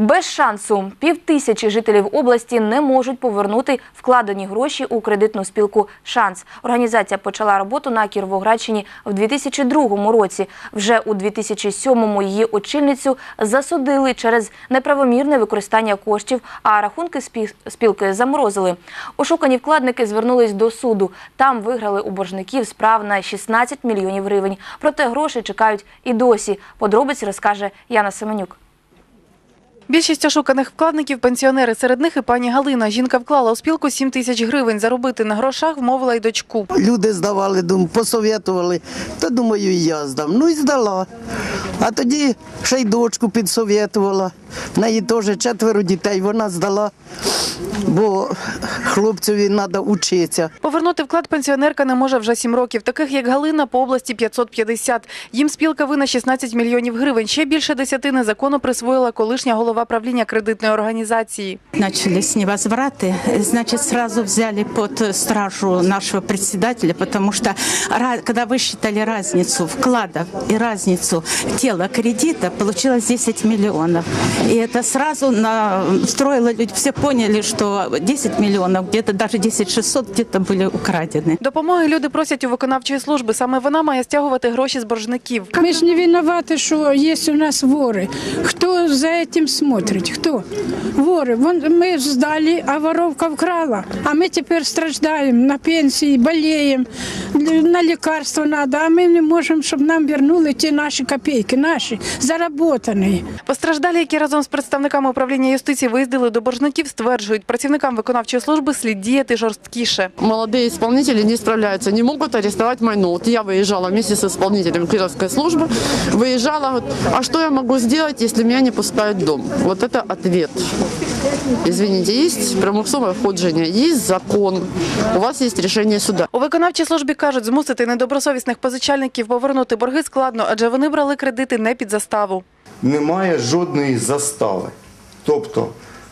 Без шансу півтисячі жителів області не можуть повернути вкладені гроші у кредитну спілку Шанс. Організація почала роботу на Кіровоградщині в 2002 році. Вже у 2007-му її очільницю засудили через неправомірне використання коштів, а рахунки спі- спілки заморозили. Ошукані вкладники звернулись до суду. Там виграли у боржників справ на 16 мільйонів гривень. Проте гроші чекають і досі. Подробиці розкаже Яна Семенюк. Більшість ошуканих вкладників – пенсіонери. Серед них і пані Галина. Жінка вклала у спілку 7 тисяч гривень. Заробити на грошах вмовила й дочку. Люди здавали, дум, посовєтували. Та думаю, і я здам. Ну і здала. А тоді ще й дочку підсовєтувала. В неї теж четверо дітей. Вона здала, бо хлопцеві треба вчитися. Повернути вклад пенсіонерка не може вже 7 років. Таких, як Галина, по області 550. Їм спілка вина 16 мільйонів гривень. Ще більше десяти незаконно присвоїла колишня голова правління кредитної організації. Начались невозвраты, значит, сразу взяли под стражу нашего председателя, потому что ра- когда высчитали разницу вкладов и разницу тела кредита, получилось 10 миллионов. И это сразу настроило люди, все поняли, что 10 миллионов, где-то даже 10 600 где-то были украдены. Допомоги люди просять у виконавчої служби. Саме вона має стягувати гроші з боржників. Мы же не виноваты, что есть у нас воры. Кто за этим смотрит? Кто? Воры. Вон мы сдали, а воровка вкрала. А мы теперь страждаем на пенсии, болеем, на лекарства надо. А мы не можем, чтобы нам вернули те наши копейки, наши, заработанные. Постраждалі, які разом з представниками управління юстиції виїздили до боржників, стверджують, працівникам виконавчої служби слід діяти жорсткіше. молодые исполнители не справляются, не могут арестовать майно. Вот я выезжала вместе с исполнителем Кировской службы, выезжала, вот, а что я могу сделать, если меня не пускают в дом? Вот это ответ. Извините, есть примусовое входжение, есть закон, у вас есть решение суда. У виконавчій службі кажуть, змусити недобросовісних позичальників повернути борги складно, адже вони брали кредити не під заставу. немає жодної застави. Тобто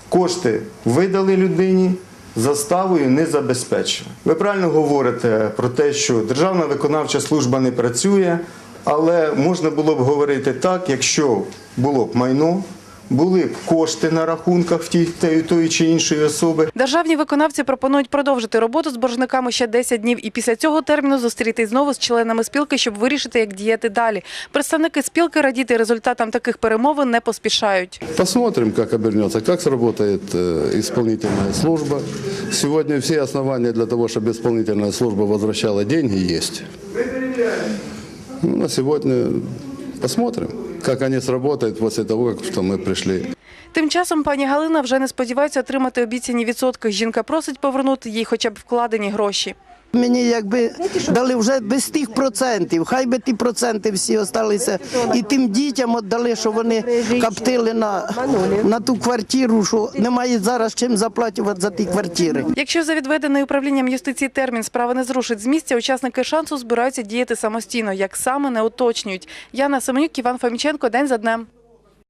кошти видали людині, заставою не забезпечили. Ви правильно говорите про те, що Державна виконавча служба не працює, але можна було б говорити так, якщо було б майно, були б кошти на рахунках в тій тої- тої чи іншої особи. Державні виконавці пропонують продовжити роботу з боржниками ще 10 днів і після цього терміну зустрітись знову з членами спілки, щоб вирішити, як діяти далі. Представники спілки радіти результатам таких перемовин не поспішають. Посмотрим, как обернется, как сработает э, исполнительная служба. Сегодня все основания для того, чтобы исполнительная служба возвращала деньги, есть. Ну, на сегодня посмотрим, как они сработают после того, как что мы Тим часом пані Галина вже не сподівається отримати обіцяні відсотки. Жінка просить повернути їй хоча б вкладені гроші. Мені якби дали вже без тих процентів, хай би ті проценти всі залишилися. І тим дітям віддали, що вони каптили на, на ту квартиру, що немає зараз чим заплатувати за ті квартири. Якщо за відведений управлінням юстиції термін справи не зрушить з місця, учасники шансу збираються діяти самостійно. Як саме не уточнюють. Яна Семенюк, Іван Фоміченко, день за днем.